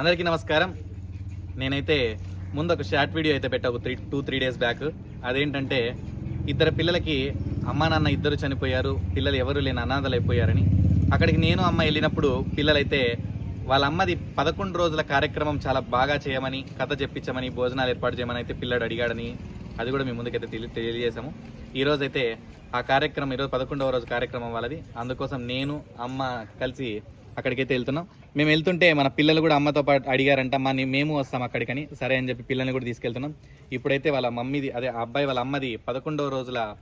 అందరికీ నమస్కారం. నేనైతే ముందు ఒక షార్ట్ వీడియో అయితే పెట్టా ఒక three two three days back. అదేంటంటే ఇద్దరు పిల్లలకి అమ్మా నాన్న ఇద్దరు చనిపోయారు పిల్లలు ఎవరు లేని అనాథలు అయిపోయారని అక్కడికి నేను అమ్మ వెళ్ళినప్పుడు పిల్లలైతే వాళ్ళ అమ్మది పదకొండు రోజుల కార్యక్రమం చాలా బాగా చేయమని కథ చెప్పించమని భోజనాలు ఏర్పాటు చేయమని అయితే పిల్లడు అడిగాడని అది కూడా మీ ముందుకైతే తెలి తెలియజేశాము. ఈరోజైతే ఆ కార్యక్రమం ఈరోజు పదకొండవ రోజు కార్యక్రమం వాళ్ళది. అందుకోసం నేను అమ్మ కలిసి అక్కడికైతే వెళ్తున్నాం. మేము వెళ్తుంటే మన పిల్లలు కూడా అమ్మతో పాటు అడిగారంట మా మేము వస్తాం అక్కడికని. సరే అని చెప్పి పిల్లల్ని కూడా తీసుకెళ్తున్నాం. ఇప్పుడైతే వాళ్ళ మమ్మీది అదే ఆ అబ్బాయి వాళ్ళ అమ్మది పదకొండవ రోజుల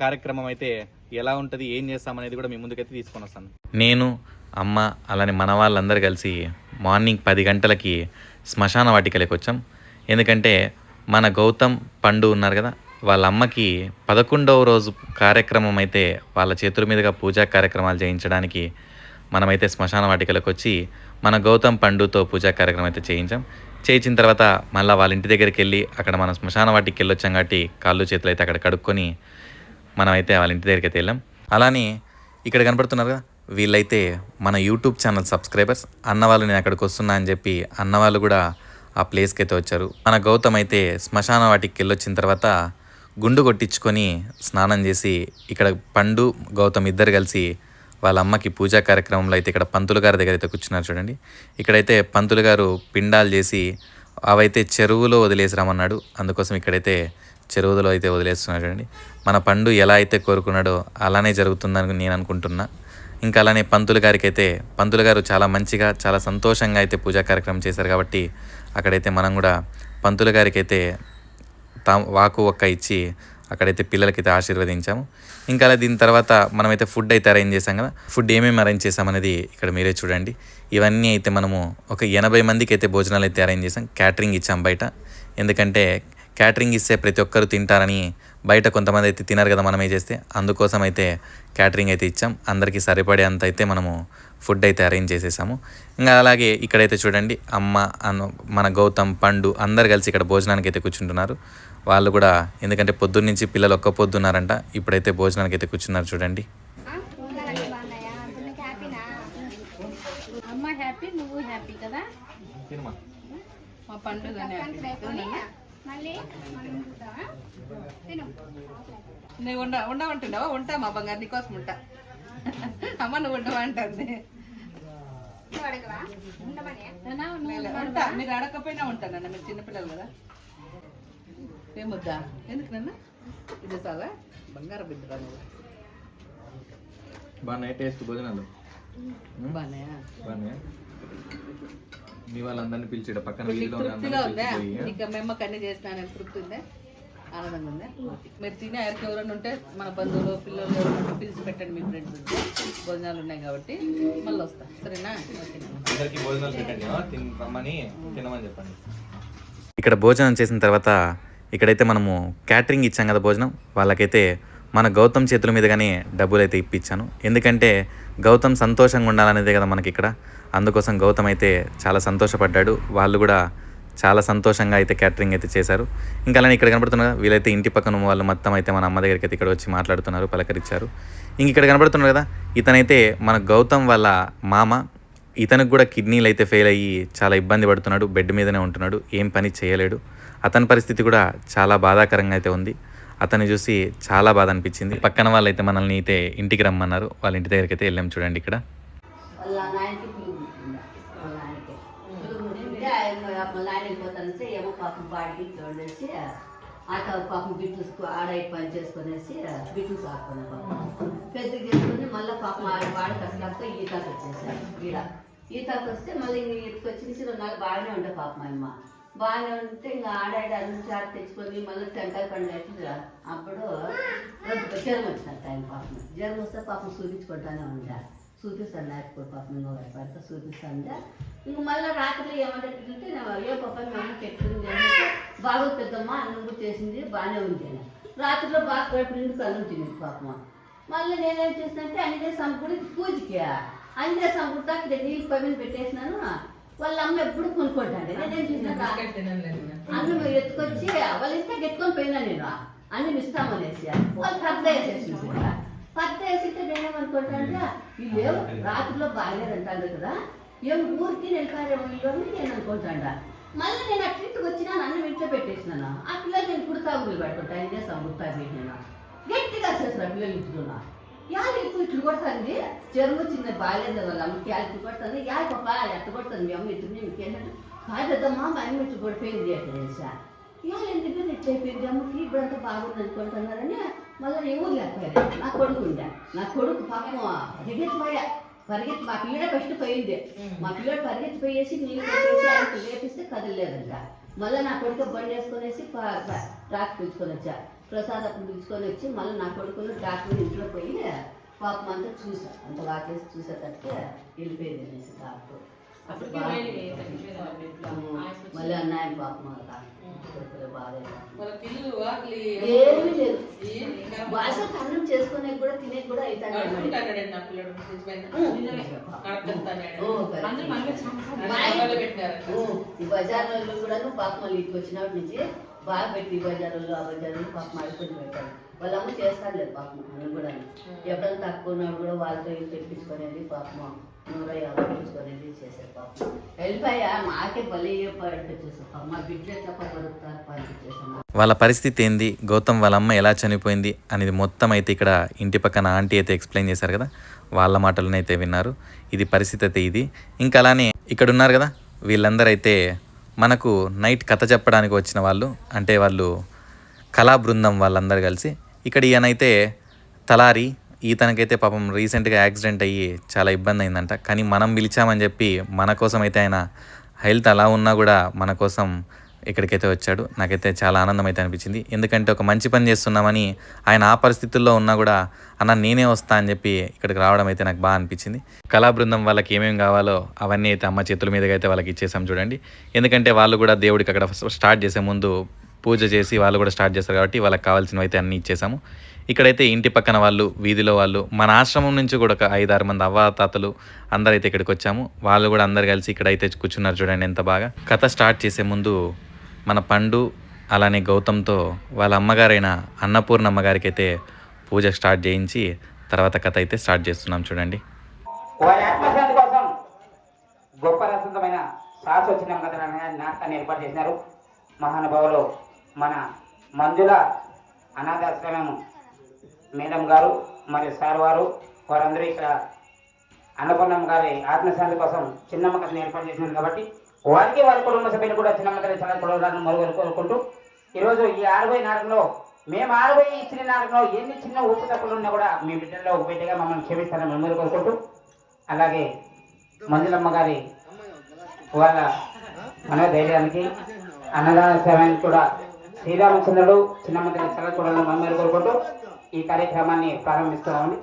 కార్యక్రమం అయితే ఎలా ఉంటుంది ఏం చేస్తామనేది కూడా మీ ముందుకైతే తీసుకొని వస్తాను నేను అమ్మ అలానే మన వాళ్ళందరూ కలిసి మార్నింగ్ పది గంటలకి శ్మశాన వాటికలకి వచ్చాం. ఎందుకంటే మన గౌతమ్ పండు ఉన్నారు కదా వాళ్ళ అమ్మకి పదకొండవ రోజు కార్యక్రమం అయితే వాళ్ళ చేతుల మీదుగా పూజా కార్యక్రమాలు చేయించడానికి మనమైతే శ్మశాన వాటికలకు వచ్చి మన గౌతమ్ పండుతో పూజా కార్యక్రమం అయితే చేయించాం. చేయించిన తర్వాత మళ్ళీ వాళ్ళ ఇంటి దగ్గరికి వెళ్ళి అక్కడ మనం శ్మశాన వాటికి వెళ్ళొచ్చాం కాబట్టి కాళ్ళు చేతులు అయితే అక్కడ కడుక్కొని మనమైతే వాళ్ళ ఇంటి దగ్గరికి అయితే వెళ్ళాం. అలానే ఇక్కడ కనపడుతున్నారు కదా వీళ్ళైతే మన యూట్యూబ్ ఛానల్ సబ్స్క్రైబర్స్. అన్నవాళ్ళు నేను అక్కడికి వస్తున్నా అని చెప్పి అన్నవాళ్ళు కూడా ఆ ప్లేస్కి అయితే వచ్చారు. మన గౌతమ్ అయితే శ్మశాన వాటికి వెళ్ళొచ్చిన తర్వాత గుండు కొట్టించుకొని స్నానం చేసి ఇక్కడ పండు గౌతమ్ ఇద్దరు కలిసి వాళ్ళ అమ్మకి పూజా కార్యక్రమంలో అయితే ఇక్కడ పంతులు గారి దగ్గర అయితే కూర్చున్నారు చూడండి. ఇక్కడైతే పంతులు గారు పిండాలు చేసి అవైతే చెరువులో వదిలేసి రమ్మన్నాడు. అందుకోసం ఇక్కడైతే చెరువులో అయితే వదిలేస్తున్నారు చూడండి. మన పండు ఎలా అయితే కోరుకున్నాడో అలానే జరుగుతుందని నేను అనుకుంటున్నా. ఇంకా అలానే పంతులు గారికి అయితే పంతులు గారు చాలా మంచిగా చాలా సంతోషంగా అయితే పూజా కార్యక్రమం చేశారు కాబట్టి అక్కడైతే మనం కూడా పంతులు గారికి అయితే తా వాకు ఒక్క ఇచ్చి అక్కడైతే పిల్లలకైతే ఆశీర్వదించాము. ఇంకా అలా దీని తర్వాత మనమైతే ఫుడ్ అయితే అరేంజ్ చేసాం కదా. ఫుడ్ ఏమేమి అరేంజ్ చేసామనేది ఇక్కడ మీరే చూడండి. ఇవన్నీ అయితే మనము ఒక ఎనభై మందికి అయితే భోజనాలు అయితే అరేంజ్ చేసాం క్యాటరింగ్ ఇచ్చాం బయట. ఎందుకంటే క్యాటరింగ్ ఇస్తే ప్రతి ఒక్కరు తింటారని బయట కొంతమంది అయితే తినరు కదా మనమే చేస్తే. అందుకోసం అయితే క్యాటరింగ్ అయితే ఇచ్చాం. అందరికీ సరిపడే అంత అయితే మనము ఫుడ్ అయితే అరేంజ్ చేసేసాము. ఇంకా అలాగే ఇక్కడైతే చూడండి అమ్మ అన్న మన గౌతమ్ పండు అందరు కలిసి ఇక్కడ భోజనానికి అయితే కూర్చుంటున్నారు. వాళ్ళు కూడా ఎందుకంటే పొద్దున్న నుంచి పిల్లలు ఒక్క పొద్దున్నారంట ఇప్పుడైతే భోజనానికి అయితే కూర్చున్నారు చూడండి. అమ్మ హ్యాపీ నువ్వు హ్యాపీ కదా? మా పండుగ నువ్వు ఉండ ఉండమంటున్నావా ఉంటా మా బంగారు నీకోసం ఉంటా. అమ్మ నువ్వు ఉండమంటుంది నేను ఉంటా. మీరు అడగకపోయినా ఉంటానన్న మీరు చిన్నపిల్లలు కదా. ఏమొద్దా ఎందుకు నన్న? ఇది సాగా బంగారు బిడ్డరా నువ్వు. బాగున్నాయి టేస్ట్ భోజనాలు. బాగున్నాయి మీ వాళ్ళందరినీ పిలిచి పక్కన ఇంకా మెమ్మకి అన్ని చేసినాను తృప్తి ఉందా? ఆనందంగా ఉందా? మీరు తినే ఎవరికి ఎవరైనా ఉంటే మన బంధువులు పిల్లలు ఎవరైనా పిలిచి పెట్టండి మీ ఫ్రెండ్స్ ఉంటే. భోజనాలు ఉన్నాయి కాబట్టి మళ్ళీ వస్తా. సరేనా? అందరికీ భోజనాలు పెట్టండి. రమ్మని తినమని చెప్పండి. ఇక్కడ భోజనం చేసిన తర్వాత ఇక్కడైతే మనము క్యాటరింగ్ ఇచ్చాం కదా భోజనం. వాళ్ళకైతే మన గౌతమ్ చేతుల మీదుగానే డబ్బులు అయితే ఇప్పించాను ఎందుకంటే గౌతమ్ సంతోషంగా ఉండాలనేదే కదా మనకి ఇక్కడ అందుకోసం గౌతమ్ అయితే చాలా సంతోషపడ్డాడు. వాళ్ళు కూడా చాలా సంతోషంగా అయితే క్యాటరింగ్ అయితే చేశారు. ఇంకా అలానే ఇక్కడ కనబడుతున్నారు వీళ్ళైతే ఇంటి పక్కన వాళ్ళు మొత్తం అయితే మన అమ్మ దగ్గరికి అయితే ఇక్కడ వచ్చి మాట్లాడుతున్నారు పలకరించారు. ఇంక ఇక్కడ కనబడుతున్నారు కదా ఇతనైతే మన గౌతమ్ వాళ్ళ మామ. ఇతనికి కూడా కిడ్నీలు అయితే ఫెయిల్ అయ్యి చాలా ఇబ్బంది పడుతున్నాడు బెడ్ మీదనే ఉంటున్నాడు ఏం పని చేయలేడు. అతని పరిస్థితి కూడా చాలా బాధాకరంగా అయితే ఉంది. అతన్ని చూసి చాలా బాధ అనిపించింది. పక్కన వాళ్ళైతే మనల్ని అయితే ఇంటికి రమ్మన్నారు. వాళ్ళ ఇంటి దగ్గరికి అయితే వెళ్ళాం చూడండి ఇక్కడ. పాపం ఆయన వాళ్ళ ఏమో వెళ్ళిపోతానంటే ఏమో పాపం ఉండేసి ఆ ఆట పాపం బిట్లు ఆడ పని చేసుకునేసి బిట్లు సాకున్నా పాపం. పెద్ద చేసుకుని మళ్ళీ పాపం ఆడ వాడికి అసలు ఈతకు వచ్చేసాను ఈడ. ఈతకు వస్తే మళ్ళీ ఇంక వచ్చి రెండు నాలుగు బాగానే ఉండే పాపం అమ్మ బాగానే ఉంటే ఇంకా ఆడాడ అన్ని చాట్ తెచ్చుకొని మళ్ళీ టెంకాయ పండు అవుతుంది అప్పుడు జ్వరం వచ్చిన టైం పాపం. జ్వరం వస్తే పాపం చూపించుకుంటానే ఉంటారు చూపిస్తాను లేకపోతే పాపం ఇంకో పడితే చూపిస్తాను ఇంక మళ్ళీ రాత్రి ఏమంటే ఏ పాప మీ అమ్మ చెప్తుంది అంటే బాగా పెద్దమ్మ అన్నం కూడా చేసింది బాగానే ఉంది రాత్రిలో బాగా కడుపు నిండు కళ్ళు తింది పాపం. మళ్ళీ నేనేం చేసినంటే అన్ని సంపుడి పూజకి అన్ని సంపుడు ఇక్కడ నీళ్ళు పైన పెట్టేసినాను. వాళ్ళ అమ్మ ఎప్పుడు కొనుక్కుంటాను నేనేం చేసిన అన్నం ఎత్తుకొచ్చి వాళ్ళ ఇస్తే ఎత్తుకొని పోయినా నేను. అన్నం ఇస్తామనేసి. వాళ్ళు పెద్ద వేసేసింది పత్తి వేసితే నేనేమనుకుంటా అంటే వీళ్ళు రాత్రిలో బాగలేదంటాడు కదా. ఏం ఊరికి నేను కార్యక్రమంలో నేను అనుకుంటాడా. మళ్ళీ నేను ఆ ట్రిప్కి వచ్చినా నన్ను ఇంట్లో పెట్టేసినాను? ఆ పిల్లలు నేను కుడతాగులు పెట్టుకుంటా ఇదే చేస్తాను పెట్టినా. గట్టిగా చేసిన పిల్లలు ఇట్లున్నా యాలి ఇప్పుడు ఇట్లు కొడుతుంది. చెరువు చిన్న బాగాలేదు వాళ్ళ అమ్మకి యాలి ఇట్లు కొడుతుంది యాలి పాప ఎట్ట కొడుతుంది. మీ అమ్మ ఇట్లు మీకు ఏంటంటే కాదమ్మా మా అమ్మ ఇట్లు పడిపోయింది అట్లా ఇవాళ ఎందుకు ఇట్లా అయిపోయింది అమ్మకి ఇప్పుడంతా బాగుంది అనుకుంటున్నారని మళ్ళీ ఎవరు లేకపోయారు నా కొడుకు ఉండే. నా కొడుకు పాపం పరిగెత్తిపోయా. పరిగెత్తి మా పిల్లడే ఫస్ట్ పోయింది. మా పిల్లడు పరిగెత్తి పోయేసి నీళ్ళు పెట్టేసి ఆయనకి లేపిస్తే కదలలేదంట. మళ్ళీ నా కొడుకు బండి వేసుకొనేసి ట్రాక్ పిలుచుకొని వచ్చా. ప్రసాద్ అప్పుడు పిలుచుకొని వచ్చి మళ్ళీ నా కొడుకును డాక్టర్ ఇంట్లో పోయి పాపం అంతా చూసా. అంత వాకేసి చూసేటట్టు వెళ్ళిపోయింది అనేసి డాక్టర్ మళ్ళీ అన్నాయని పాపం మన ఏమీ లేదు. భాష అన్నం చేసుకునే కూడా తినే కూడా పెట్టినారంట. ఈ బజార్లో కూడా పాపం వాళ్ళు ఇంటికి వచ్చినప్పటి నుంచి బాగా పెట్టి బజార్లో ఆ బజార్లో పాపం అడుగుని పెట్టారు. వాళ్ళ అమ్మ చేస్తారు లేదు పాపం అని కూడా ఎప్పుడైనా తక్కువ ఉన్నప్పుడు కూడా వాళ్ళతో తెప్పించుకునేది పాపం చేశారు వెళ్ళిపోయా మాకే బలి మా బిడ్డ ఎట్లా పడుతారు వాళ్ళ పరిస్థితి ఏంది? గౌతమ్ వాళ్ళ అమ్మ ఎలా చనిపోయింది? అనేది మొత్తం అయితే ఇక్కడ ఇంటి పక్కన ఆంటీ అయితే ఎక్స్ప్లెయిన్ చేశారు కదా. వాళ్ళ మాటలనైతే విన్నారు. ఇది పరిస్థితి అయితే ఇది. ఇంకా అలానే ఇక్కడ ఉన్నారు కదా వీళ్ళందరూ అయితే మనకు నైట్ కథ చెప్పడానికి వచ్చిన వాళ్ళు అంటే వాళ్ళు కళా బృందం వాళ్ళందరూ కలిసి ఇక్కడ ఈయనైతే తలారి ఈతనకైతే పాపం రీసెంట్గా యాక్సిడెంట్ అయ్యి చాలా ఇబ్బంది అయిందంట. కానీ మనం పిలిచామని చెప్పి మన కోసం అయితే ఆయన హెల్త్ అలా ఉన్నా కూడా మన కోసం ఇక్కడికైతే వచ్చాడు. నాకైతే చాలా ఆనందం అయితే అనిపించింది. ఎందుకంటే ఒక మంచి పని చేస్తున్నామని ఆయన ఆ పరిస్థితుల్లో ఉన్నా కూడా అన్న నేనే వస్తా అని చెప్పి ఇక్కడికి రావడం అయితే నాకు బాగా అనిపించింది. కళా బృందం వాళ్ళకి ఏమేమి కావాలో అవన్నీ అయితే అమ్మ చేతుల మీదుగా అయితే వాళ్ళకి ఇచ్చేసాం చూడండి. ఎందుకంటే వాళ్ళు కూడా దేవుడికి అక్కడ స్టార్ట్ చేసే ముందు పూజ చేసి వాళ్ళు కూడా స్టార్ట్ చేస్తారు కాబట్టి వాళ్ళకి కావాల్సినవి అయితే అన్నీ ఇచ్చేసాము. ఇక్కడైతే ఇంటి పక్కన వాళ్ళు వీధిలో వాళ్ళు మన ఆశ్రమం నుంచి కూడా ఒక ఐదారు మంది అవ్వ తాతలు అందరైతే అయితే ఇక్కడికి వచ్చాము. వాళ్ళు కూడా అందరు కలిసి ఇక్కడైతే కూర్చున్నారు చూడండి ఎంత బాగా. కథ స్టార్ట్ చేసే ముందు మన పండు అలానే గౌతమ్తో వాళ్ళ అమ్మగారైన అన్నపూర్ణ అమ్మగారికి అయితే పూజ స్టార్ట్ చేయించి తర్వాత కథ అయితే స్టార్ట్ చేస్తున్నాం చూడండి. కోసం గొప్ప రసంతమైన కథ నాటకాన్ని ఏర్పాటు చేసినారు. మహానుభావులు మన మంజుల అనాథాశ్రమం మేడం గారు మరియు సార్ వారు వారందరూ ఇక్కడ అన్నపూర్ణమ్మ గారి ఆత్మశాంతి కోసం చిన్నమ్మ కథను ఏర్పాటు చేసినారు కాబట్టి వారికి వారి కుటుంబ సభ్యులు కూడా చిన్నమ్మ కథ చాలా కొడవడానికి మరుగురు కోరుకుంటూ ఈరోజు ఈ ఆరుబై నాటకంలో మేము ఆరుబై ఇచ్చిన నాటకంలో ఎన్ని చిన్న ఉప్పు తప్పులు ఉన్నా కూడా మీ బిడ్డల్లో ఒక బిడ్డగా మమ్మల్ని క్షమిస్తారని మిమ్మల్ని కోరుకుంటూ అలాగే మంజులమ్మ గారి వాళ్ళ మనోధైర్యానికి అన్నదాన సేవానికి కూడా శ్రీరామచంద్రుడు చిన్నమ్మ చాలా చూడాలని మమ్మల్ని కోరుకుంటూ ఈ కార్యక్రమాన్ని ప్రారంభిస్తున్నామని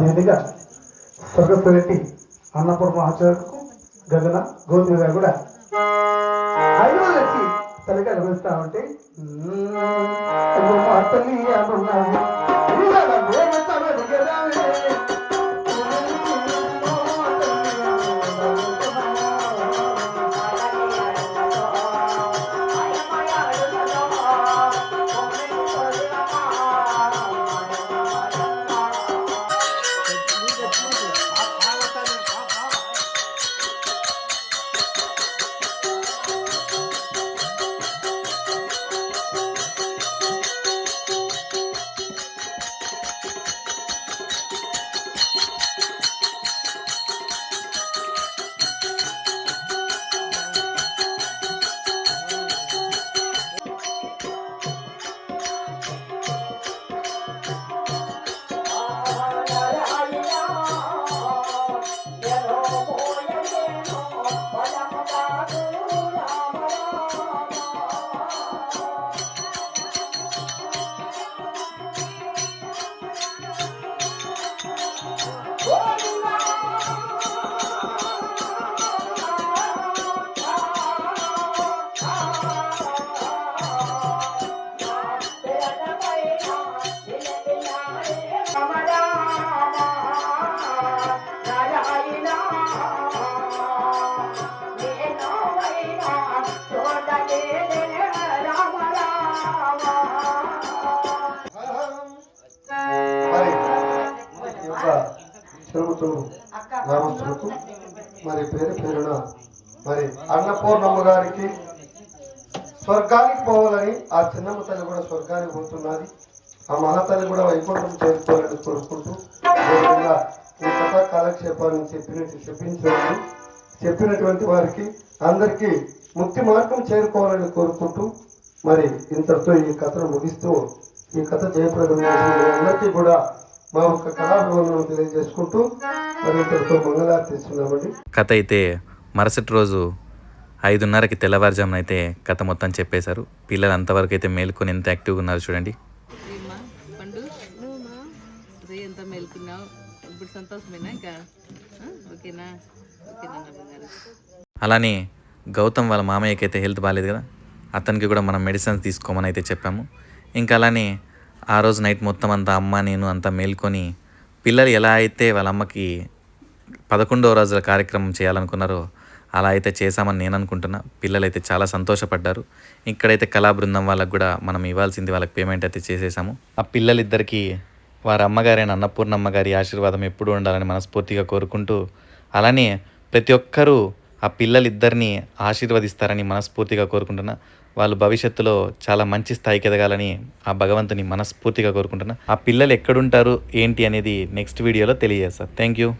ముందుగా స్వర్గస్థ రెడ్డి అన్నపూర్ణ ఆచార్యకు గగన గోవింద గారు కూడా ఐదు వచ్చి తలకి అనుభవిస్తా ఉంటే "మ్మ్, తల్లి అనున్నాను. గ్రామస్తులకు మరి పేరు పేరున మరి అన్నపూర్ణమ్మ గారికి స్వర్గానికి పోవాలని ఆ చిన్నమ్మ తల్లి కూడా స్వర్గానికి పోతున్నది. ఆ మహాతల్లి కూడా వైకుంఠం చేరుకోవాలని కోరుకుంటూ ఈ కథా కాలక్షేపాన్ని చెప్పినట్టు చెప్పించాలని చెప్పినటువంటి వారికి అందరికీ ముక్తి మార్గం చేరుకోవాలని కోరుకుంటూ మరి ఇంతటితో ఈ కథను ముగిస్తూ ఈ కథ జయప్రదం అందరికీ కూడా మా యొక్క కళాభివందనం తెలియజేసుకుంటూ మరి ఇంతటితో మంగళారతి ఇస్తున్నామండి కథ అయితే మరుసటి రోజు ఐదున్నరకి తెల్లవారుజామున అయితే కథ మొత్తం చెప్పేశారు. పిల్లలు అంతవరకు అయితే మేల్కొని ఎంత యాక్టివ్గా ఉన్నారు చూడండి. ఏమ్మా పండు. రే ఎంత మేలుకున్నావు? ఇప్పుడు సంతోషమేనా ఇంకా? ఆ? ఓకేనా? ఓకేనా నా బంగారం అలానే గౌతమ్ వాళ్ళ మామయ్యకి అయితే హెల్త్ బాగాలేదు కదా. అతనికి కూడా మనం మెడిసిన్స్ తీసుకోమని అయితే చెప్పాము. ఇంకా అలానే ఆ రోజు నైట్ మొత్తం అంతా అమ్మ నేను అంతా మేల్కొని పిల్లలు ఎలా అయితే వాళ్ళ అమ్మకి పదకొండవ రోజుల కార్యక్రమం చేయాలనుకున్నారో అలా అయితే చేశామని నేను అనుకుంటున్నా. పిల్లలు అయితే చాలా సంతోషపడ్డారు. ఇక్కడైతే కళా బృందం వాళ్ళకు కూడా మనం ఇవ్వాల్సింది వాళ్ళకి పేమెంట్ అయితే చేసేసాము ఆ పిల్లలిద్దరికీ వారి అమ్మగారైన అన్నపూర్ణమ్మ గారి ఆశీర్వాదం ఎప్పుడూ ఉండాలని మనస్ఫూర్తిగా కోరుకుంటూ అలానే ప్రతి ఒక్కరూ ఆ పిల్లలిద్దరిని ఆశీర్వదిస్తారని మనస్ఫూర్తిగా కోరుకుంటున్నా. వాళ్ళు భవిష్యత్తులో చాలా మంచి స్థాయికి ఎదగాలని ఆ భగవంతుని మనస్ఫూర్తిగా కోరుకుంటున్నా. ఆ పిల్లలు ఎక్కడుంటారు ఏంటి అనేది నెక్స్ట్ వీడియోలో తెలియజేస్తా. Thank you